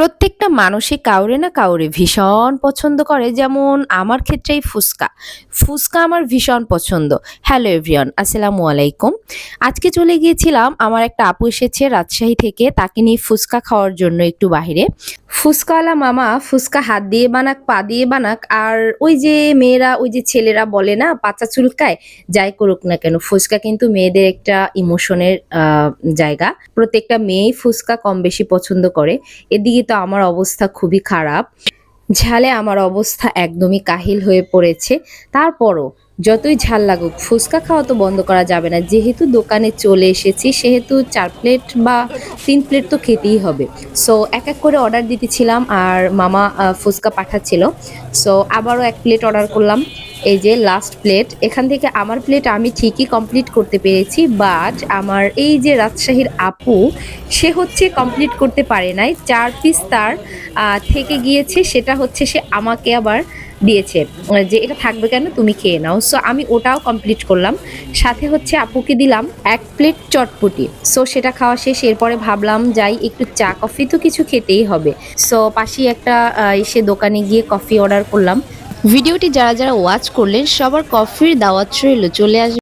প্রত্যেকটা মানুষই কাউরে না কাউরে ভীষণ পছন্দ করে। যেমন আমার ক্ষেত্রেই ফুচকা। ফুচকা আমার ভীষণ পছন্দ। হ্যালো এভরিওয়ান আসসালামু আলাইকুম। আজকে চলে গিয়েছিলাম, আমার একটা আপু এসেছে রাজশাহী থেকে, তাকে নিয়ে ফুচকা খাওয়ার জন্য একটু বাইরে ফুচকাওয়ালা মামা ফুচকা হাত দিয়ে বানাক, পা দিয়ে বানাক, আর ওই যে মেয়েরা, ওই যে ছেলেরা বলে না পাচা চুলকায়, যাই করুক না কেন, ফুচকা কিন্তু মেয়েদের একটা ইমোশনের জায়গা। প্রত্যেকটা মেয়েই ফুচকা কম বেশি পছন্দ করে। এদিকে তো আমার অবস্থা খুবই খারাপ। ঝালে আমার অবস্থা একদমই কাহিল হয়ে পড়েছে। তারপরও যতই ঝাল লাগুক, ফুচকা খাওয়া তো বন্ধ করা যাবে না। যেহেতু দোকানে চলে এসেছি, সেহেতু চার প্লেট বা তিন প্লেট তো খেতেই হবে। সো এক এক করে অর্ডার দিতেছিলাম আর মামা ফুচকা পাঠাচ্ছিল। সো আবারও এক প্লেট অর্ডার করলাম। এই যে লাস্ট প্লেট এখান থেকে আমার প্লেট আমি ঠিকই কমপ্লিট করতে পেরেছি বাট আমার এই যে রাজশাহীর আপু, সে হচ্ছে কমপ্লিট করতে পারে নাই। চার পিস তার থেকে গিয়েছে, সেটা হচ্ছে সে আমাকে আবার দিয়েছে। যে এটা থাকবে কেন? তুমি খেয়ে নাও। সো আমি ওটাও কমপ্লিট করলাম। সাথে হচ্ছে আপুকে দিলাম এক প্লেট চটপটি। সো সেটা খাওয়া শেষ। এরপরে ভাবলাম যাই, একটু চা কফি তো কিছু খেতেই হবে। সো পাশেই একটা এসে দোকানে গিয়ে কফি অর্ডার করলাম। ভিডিওটি যারা যারা ওয়াচ করলেন সবার কফির দাওয়াত রইল চলে আসবে।